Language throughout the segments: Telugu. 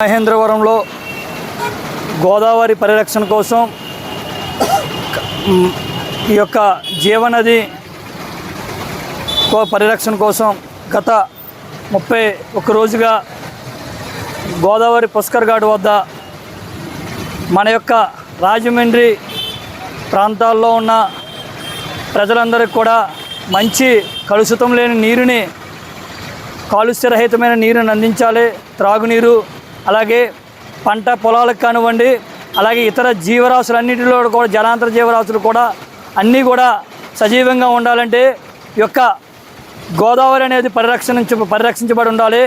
మహేంద్రవరంలో గోదావరి పరిరక్షణ కోసం ఈ యొక్క జీవనది కో- పరిరక్షణ కోసం గత ముప్పై ఒక రోజుగా గోదావరి పుష్కర్ ఘాట్ వద్ద మన యొక్క రాజమండ్రి ప్రాంతాల్లో ఉన్న ప్రజలందరికీ కూడా మంచి కలుషితం లేని నీరుని కాలుష్యరహితమైన నీరుని అందించాలి. త్రాగునీరు అలాగే పంట పొలాలకు కానివ్వండి అలాగే ఇతర జీవరాశులన్నిటిలో కూడా జలాంతర జీవరాశులు కూడా అన్నీ కూడా సజీవంగా ఉండాలంటే యొక్క గోదావరి అనేది పరిరక్షణ పరిరక్షించబడి ఉండాలి.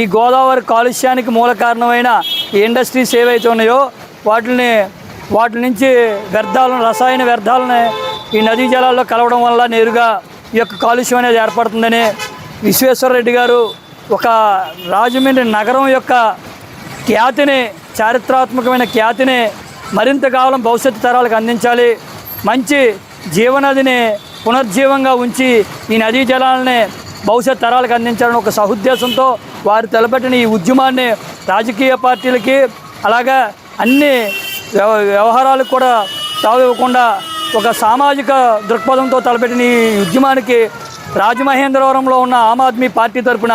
ఈ గోదావరి కాలుష్యానికి మూల కారణమైన ఈ ఇండస్ట్రీస్ ఏవైతే ఉన్నాయో వాటిని వాటి నుంచి వ్యర్థాలను రసాయన వ్యర్థాలను ఈ నదీ జలాల్లో కలవడం వల్ల నేరుగా ఈ యొక్క కాలుష్యం అనేది ఏర్పడుతుందని విశ్వేశ్వరరెడ్డి గారు ఒక రాజమండ్రి నగరం యొక్క ఖ్యాతిని చారిత్రాత్మకమైన ఖ్యాతిని మరింత కాలం భవిష్యత్తు తరాలకు అందించాలి. మంచి జీవనదిని పునర్జీవంగా ఉంచి ఈ నదీ జలాలని భవిష్యత్ తరాలకు అందించాలని ఒక సహుద్దేశంతో వారు తలపెట్టిన ఈ ఉద్యమాన్ని రాజకీయ పార్టీలకి అలాగా అన్ని వ్యవ- వ్యవహారాలకు కూడా తావివ్వకుండా ఒక సామాజిక దృక్పథంతో తలపెట్టిన ఈ ఉద్యమానికి రాజమహేంద్రవరంలో ఉన్న ఆమ్ ఆద్మీ పార్టీ తరపున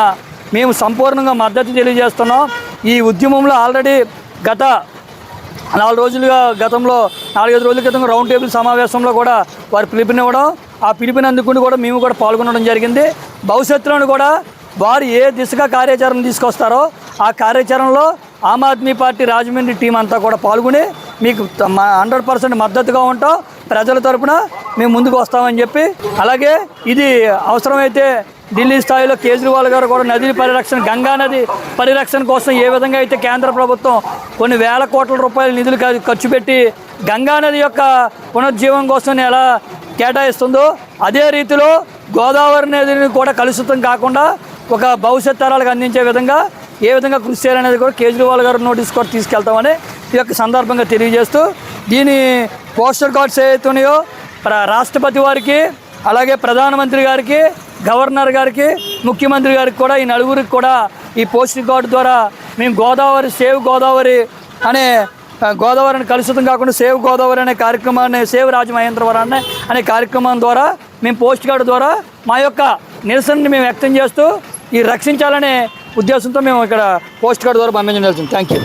మేము సంపూర్ణంగా మద్దతు తెలియజేస్తున్నాం. ఈ ఉద్యమంలో ఆల్రెడీ గత నాలుగు రోజులుగా గతంలో నాలుగైదు రోజుల క్రితం రౌండ్ టేబుల్ సమావేశంలో కూడా వారు పిలిపినివ్వడం ఆ పిలుపునందుకుని కూడా మేము కూడా పాల్గొనడం జరిగింది. భవిష్యత్తులోను కూడా వారు ఏ దిశగా కార్యాచరణ తీసుకొస్తారో ఆ కార్యాచరణలో ఆమ్ ఆద్మీ పార్టీ రాజమండ్రి టీం అంతా కూడా పాల్గొని మీకు హండ్రెడ్ పర్సెంట్ మద్దతుగా ఉంటాం. ప్రజల తరపున మేము ముందుకు వస్తామని చెప్పి అలాగే ఇది అవసరమైతే ఢిల్లీ స్థాయిలో కేజ్రీవాల్ గారు కూడా నది పరిరక్షణ గంగా నది పరిరక్షణ కోసం ఏ విధంగా అయితే కేంద్ర ప్రభుత్వం కొన్ని వేల కోట్ల రూపాయల నిధులు ఖర్చు పెట్టి గంగా నది యొక్క పునరుజ్జీవం కోసం ఎలా కేటాయిస్తుందో అదే రీతిలో గోదావరి నదిని కూడా కలుషితం కాకుండా ఒక భవిష్యత్ తరాలకు అందించే విధంగా ఏ విధంగా కృషి చేయాలనేది కూడా కేజ్రీవాల్ గారు నోటీస్ కూడా తీసుకెళ్తామని ఈ యొక్క సందర్భంగా తెలియజేస్తూ దీని పోస్టర్ కార్డ్స్ ఏవైతే ఉన్నాయో రాష్ట్రపతి వారికి అలాగే ప్రధానమంత్రి గారికి గవర్నర్ గారికి ముఖ్యమంత్రి గారికి కూడా ఈ నలుగురికి కూడా ఈ పోస్ట్ కార్డు ద్వారా మేము గోదావరి సేవ్ గోదావరి అనే గోదావరిని కలుషితం కాకుండా సేవ్ గోదావరి అనే కార్యక్రమాన్ని సేవ్ రాజమహేంద్రవరాన్ని అనే కార్యక్రమం ద్వారా మేము పోస్ట్ గార్డ్ ద్వారా మా యొక్క నిరసనని మేము వ్యక్తం చేస్తూ ఈ రక్షించాలనే ఉద్దేశంతో మేము ఇక్కడ పోస్ట్ గార్డ్ ద్వారా పంపించడం జరుగుతుంది థ్యాంక్ యూ